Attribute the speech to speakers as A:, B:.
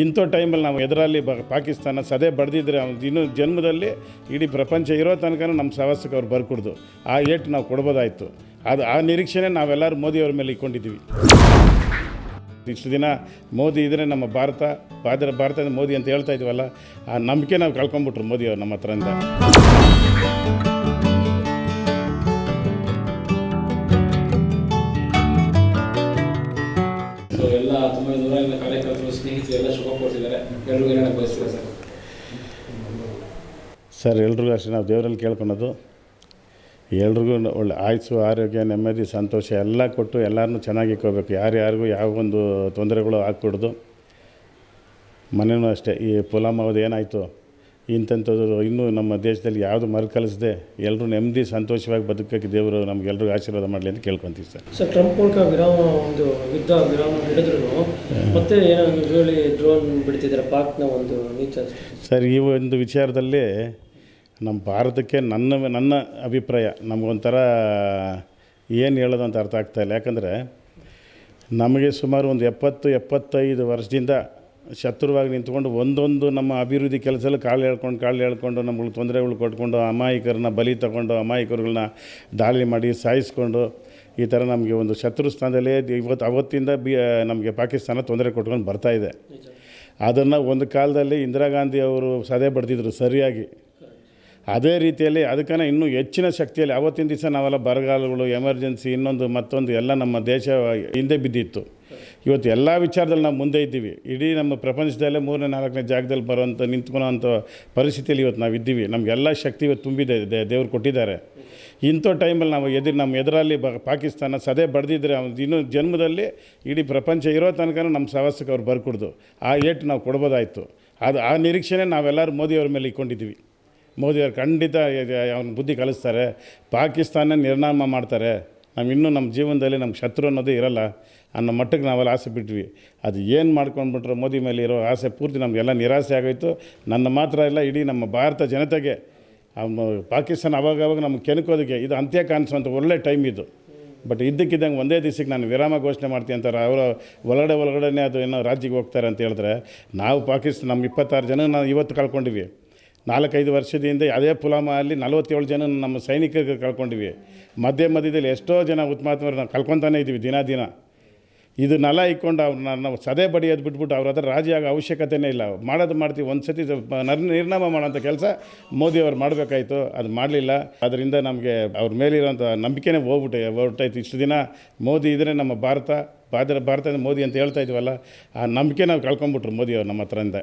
A: ಇಂಥ ಟೈಮಲ್ಲಿ ನಾವು ಎದುರಲ್ಲಿ ಬ ಪಾಕಿಸ್ತಾನ ಸದೆ ಬಡ್ದಿದ್ರೆ ಅವ್ನು ಇನ್ನೂ ಜನ್ಮದಲ್ಲಿ ಇಡೀ ಪ್ರಪಂಚ ಇರೋ ತನಕ ನಮ್ಮ ಸಹಸಕ್ಕೆ ಅವ್ರು ಬರ್ಕೊಡ್ದು. ಆ ಏಟ್ ನಾವು ಕೊಡ್ಬೋದಾಯಿತು. ಅದು ಆ ನಿರೀಕ್ಷೆನೇ ನಾವೆಲ್ಲರೂ ಮೋದಿಯವ್ರ ಮೇಲೆ ಇಟ್ಕೊಂಡಿದ್ದೀವಿ. ಇಷ್ಟು ದಿನ ಮೋದಿ ಇದ್ದರೆ ನಮ್ಮ ಭಾರತ ಭಾರತ ಭಾರತದ ಮೋದಿ ಅಂತ ಹೇಳ್ತಾ ಇದ್ವಲ್ಲ, ಆ ನಂಬಿಕೆ ನಾವು ಕಳ್ಕೊಂಬಿಟ್ರು ಮೋದಿಯವ್ರು ನಮ್ಮ ಹತ್ರದಿಂದ
B: ತುಂಬ ನೂರಾರಿನ ಕಾರ್ಯಕರ್ತರು ಸ್ನೇಹಿತರು ಎಲ್ಲ ಶುಭ ಕೊಡ್ತಿದ್ದಾರೆ ಎಲ್ರಿಗೂ ಏನೇನು ಬಯಸ್ತೀವಿ ಸರ್?
A: ಸರ್, ಎಲ್ರಿಗೂ ಅಷ್ಟೇ ನಾವು ದೇವರಲ್ಲಿ ಕೇಳ್ಕೊಳೋದು. ಎಲ್ರಿಗೂ ಒಳ್ಳೆ ಆಯುಸ್ಸು ಆರೋಗ್ಯ, ನೆಮ್ಮದಿ, ಸಂತೋಷ ಎಲ್ಲ ಕೊಟ್ಟು ಎಲ್ಲರನ್ನೂ ಚೆನ್ನಾಗಿ ಇಟ್ಕೋಬೇಕು. ಯಾರ್ಯಾರಿಗೂ ಯಾವ ಒಂದು ತೊಂದರೆಗಳು ಆಗ್ಕೊಡ್ದು ಮನೆಯೂ ಅಷ್ಟೇ. ಈ ಪುಲಾಮಾವದು ಏನಾಯಿತು? ಇಂಥಂಥದ್ದು ಇನ್ನೂ ನಮ್ಮ ದೇಶದಲ್ಲಿ ಯಾವುದು ಮರುಕಳಿಸದೆ ಎಲ್ಲರೂ ನೆಮ್ಮದಿ ಸಂತೋಷವಾಗಿ ಬದುಕಕ್ಕೆ ದೇವರು ನಮಗೆಲ್ಲರಿಗೂ ಆಶೀರ್ವಾದ ಮಾಡಲಿ ಅಂತ ಕೇಳ್ಕೊತೀವಿ ಸರ್.
C: ಸರ್ ಟ್ರಂಪ್ ಮೂಲಕ ವಿರಾಮ ಒಂದು ಯುದ್ಧ ವಿರಾಮ ಹಿಡಿದ್ರು. ಮತ್ತೆ ಏನೋ ಯೂಶುವಲಿ ಡ್ರೋನ್ ಬಿಡ್ತಿದ್ದಾರೆ ಪಾಕ್ನ ಒಂದು ನೀಚ
A: ಸರ್ ಈ ಒಂದು ವಿಚಾರದಲ್ಲಿ ನಮ್ಮ ಭಾರತಕ್ಕೆ ನನ್ನ ನನ್ನ ಅಭಿಪ್ರಾಯ ನಮಗೊಂಥರ ಏನು ಹೇಳೋದು ಅಂತ ಅರ್ಥ ಆಗ್ತಾಯಿಲ್ಲ ಯಾಕಂದರೆ ನಮಗೆ ಸುಮಾರು ಒಂದು ಎಪ್ಪತ್ತು ಎಪ್ಪತ್ತೈದು ವರ್ಷದಿಂದ ಶತ್ರುವಾಗಿ ನಿಂತ್ಕೊಂಡು ಒಂದೊಂದು ನಮ್ಮ ಅಭಿವೃದ್ಧಿ ಕೆಲಸದಲ್ಲಿ ಕಾಳು ಹೇಳ್ಕೊಂಡು ಕಾಳು ಹೇಳ್ಕೊಂಡು ನಮ್ಗೆ ತೊಂದರೆಗಳು ಕೊಟ್ಕೊಂಡು ಅಮಾಯಕರನ್ನ ಬಲಿ ತಗೊಂಡು ಅಮಾಯಕರುಗಳನ್ನ ದಾಳಿ ಮಾಡಿ ಸಾಯಿಸ್ಕೊಂಡು ಈ ಥರ ನಮಗೆ ಒಂದು ಶತ್ರು ಸ್ಥಾನದಲ್ಲೇ ಇವತ್ತು ಅವತ್ತಿಂದ ಬಿ ನಮಗೆ ಪಾಕಿಸ್ತಾನ ತೊಂದರೆ ಕೊಟ್ಕೊಂಡು ಬರ್ತಾ ಇದೆ. ಅದನ್ನು ಒಂದು ಕಾಲದಲ್ಲಿ ಇಂದಿರಾ ಗಾಂಧಿ ಅವರು ಸದೆ ಬಡ್ದಿದ್ರು ಸರಿಯಾಗಿ. ಅದೇ ರೀತಿಯಲ್ಲಿ ಅದಕ್ಕನ ಇನ್ನೂ ಹೆಚ್ಚಿನ ಶಕ್ತಿಯಲ್ಲಿ ಅವತ್ತಿನ ದಿವಸ ನಾವೆಲ್ಲ ಬರಗಾಲಗಳು, ಎಮರ್ಜೆನ್ಸಿ ಇನ್ನೊಂದು ಮತ್ತೊಂದು ಎಲ್ಲ ನಮ್ಮ ದೇಶ ಹಿಂದೆ ಬಿದ್ದಿತ್ತು. ಇವತ್ತು ಎಲ್ಲ ವಿಚಾರದಲ್ಲಿ ನಾವು ಮುಂದೆ ಇದ್ದೀವಿ. ಇಡೀ ನಮ್ಮ ಪ್ರಪಂಚದಲ್ಲೇ ಮೂರನೇ, ನಾಲ್ಕನೇ ಜಾಗದಲ್ಲಿ ಬರುವಂಥ ನಿಂತ್ಕೊಳ್ಳೋಂಥ ಪರಿಸ್ಥಿತಿಯಲ್ಲಿ ಇವತ್ತು ನಾವು ಇದ್ದೀವಿ. ನಮಗೆಲ್ಲ ಶಕ್ತಿ ಇವತ್ತು ತುಂಬಿದೆ ಇದೆ ದೇವರು ಕೊಟ್ಟಿದ್ದಾರೆ. ಇಂಥ ಟೈಮಲ್ಲಿ ನಾವು ಎದುರು, ನಮ್ಮ ಎದುರಲ್ಲಿ ಬ, ಪಾಕಿಸ್ತಾನ ಸದೆ ಬಡ್ದಿದ್ರೆ ಅವ್ನು ಇನ್ನೂ ಜನ್ಮದಲ್ಲಿ ಇಡೀ ಪ್ರಪಂಚ ಇರೋ ತನಕ ನಮ್ಮ ಸಾಹಸಕ್ಕೆ ಅವ್ರು ಬರ್ಕೊಡ್ದು. ಆ ಏಟು ನಾವು ಕೊಡ್ಬೋದಾಯಿತು. ಅದು, ಆ ನಿರೀಕ್ಷೆನೇ ನಾವೆಲ್ಲರೂ ಮೋದಿಯವ್ರ ಮೇಲೆ ಇಟ್ಕೊಂಡಿದ್ದೀವಿ ಮೋದಿಯವ್ರು ಖಂಡಿತ ಅವ್ನ ಬುದ್ಧಿ ಕಲಿಸ್ತಾರೆ. ಪಾಕಿಸ್ತಾನ ನಿರ್ನಾಮ ಮಾಡ್ತಾರೆ. ನಾವು ಇನ್ನೂ ನಮ್ಮ ಜೀವನದಲ್ಲಿ ನಮ್ಮ ಶತ್ರು ಅನ್ನೋದೇ ಇರಲ್ಲ ಅನ್ನೋ ಮಟ್ಟಕ್ಕೆ ನಾವೆಲ್ಲ ಆಸೆ ಬಿಟ್ವಿ. ಅದು ಏನು ಮಾಡ್ಕೊಂಡ್ಬಿಟ್ರೆ ಮೋದಿ ಮೇಲೆ ಇರೋ ಆಸೆ ಪೂರ್ತಿ ನಮಗೆಲ್ಲ ನಿರಾಸೆ ಆಗೋಯ್ತು. ನನ್ನ ಮಾತ್ರ ಇಲ್ಲ ಇಡೀ ನಮ್ಮ ಭಾರತ ಜನತೆಗೆ ಪಾಕಿಸ್ತಾನ ಅವಾಗ ಅವಾಗ ನಮ್ಗೆ ಕೆಣಕೋದಕ್ಕೆ ಇದು ಅಂತ್ಯ ಕಾಣಿಸುವಂಥ ಒಳ್ಳೆ ಟೈಮ್ ಇದು. ಬಟ್ ಇದ್ದಕ್ಕಿದ್ದಂಗೆ ಒಂದೇ ದಿವಸಕ್ಕೆ ನಾನು ವಿರಾಮ ಘೋಷಣೆ ಮಾಡ್ತೀನಿ ಅಂತಾರೆ ಅವರು ಒಳಗಡೆ ಒಳಗಡೆನೇ ಅದು ಏನೋ ರಾಜ್ಯಕ್ಕೆ ಹೋಗ್ತಾರೆ ಅಂತ ಹೇಳಿದ್ರೆ, ನಾವು ಪಾಕಿಸ್ತಾನ ನಮ್ಮ ಇಪ್ಪತ್ತಾರು ಜನ ನಾವು ಇವತ್ತು ಕಳ್ಕೊಂಡಿವಿ. ನಾಲ್ಕೈದು ವರ್ಷದಿಂದ ಅದೇ ಪುಲಾಮ ಅಲ್ಲಿ ನಲವತ್ತೇಳು ಜನ ನಮ್ಮ ಸೈನಿಕರಿಗೆ ಕಳ್ಕೊಂಡಿವಿ. ಮಧ್ಯೆ ಮಧ್ಯದಲ್ಲಿ ಎಷ್ಟೋ ಜನ ಉತ್ಮಾತ್ಮರು ನಾವು ಕಳ್ಕೊತಾನೆ ಇದ್ದೀವಿ ದಿನ ದಿನ. ನಲ ಇಟ್ಕೊಂಡು ಅವ್ರನ್ನ ನಾವು ಸದೇ ಬಡಿಯೋದು ಬಿಟ್ಬಿಟ್ಟು ಅವ್ರ ಹತ್ರ ರಾಜಿ ಆಗೋ ಅವಶ್ಯಕತೆನೇ ಇಲ್ಲ. ಮಾಡೋದು ಮಾಡ್ತೀವಿ, ಒಂದು ಸತಿ ನರ್ ನಿರ್ನಾಮ ಮಾಡೋಂಥ ಕೆಲಸ ಮೋದಿಯವ್ರು ಮಾಡಬೇಕಾಯ್ತು, ಅದು ಮಾಡಲಿಲ್ಲ. ಅದರಿಂದ ನಮಗೆ ಅವ್ರ ಮೇಲಿರೋಂಥ ನಂಬಿಕೆನೇ ಹೋಗ್ಬಿಟ್ಟೆ, ಹೊರಟಾಯ್ತು. ಇಷ್ಟು ದಿನ ಮೋದಿ ಇದ್ದರೆ ನಮ್ಮ ಭಾರತ ಭಾರತ ಭಾರತದ ಮೋದಿ ಅಂತ ಹೇಳ್ತಾ ಇದ್ವಲ್ಲ, ಆ ನಂಬಿಕೆ ನಾವು ಕಳ್ಕೊಂಬಿಟ್ರು ಮೋದಿಯವ್ರು ನಮ್ಮ ಹತ್ರದಿಂದ.